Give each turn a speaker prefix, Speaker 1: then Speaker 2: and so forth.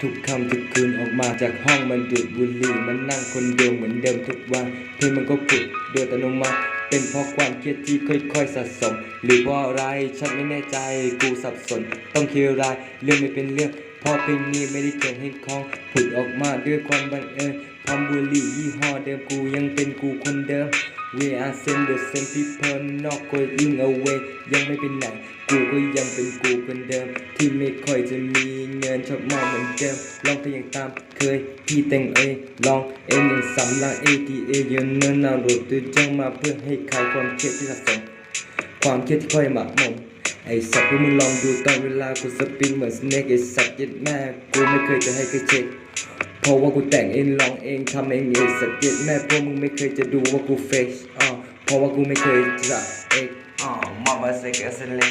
Speaker 1: ทุกคำทุกคืนออกมาจากห้องมันดูดบุหรี่มันนั่งคนเดียวเหมือนเดิมทุกวันเพลงมันก็ผุดโดยอัตโนมัติเป็นเพราะความเครียดที่ค่อยๆสะสม หรือเพราะอะไรฉันไม่แน่ใจกูสับสน ต้องเคลียร์รายเรื่องไม่เป็นเรื่องเพราะเพลงนี้ไม่ได้เกิดให้คล้องผุดออกมาด้วยความบังเอิญ ความบุหรี่ยี่ห้อเดิมกูยังเป็นกูคนเดิม We are same the same people not going away ยังไม่เป็นไหน กูก็ยังเป็นกูคนเดิม ที่ไม่ค่อยจะมีเงินชอบมองเหมือนเดิมลองเพลงอย่างตามเคยพี่แต่งเองลองเองอย่างสำลัง ATA เยอะเนินนาโรดตัวจังมาเพื่อให้คลายความเครียดที่สะสมความเครียดที่ค่อยหมักหมมไอสัตว์พวกมึงลองดูตอนเวลากูสปินเหมือนสเนกไอสัตว์ย็ดแม่กูไม่เคยจะให้ใครเช็ค เพราะว่ากูแต่งเองลองเองทำเองเอสัตว์เย็ดแม่พวกมึงไม่เคยจะดูว่ากูเฟกอะเพราะว่ากูไม่เคยจะเอกอะมามาเซ็กเอสเลช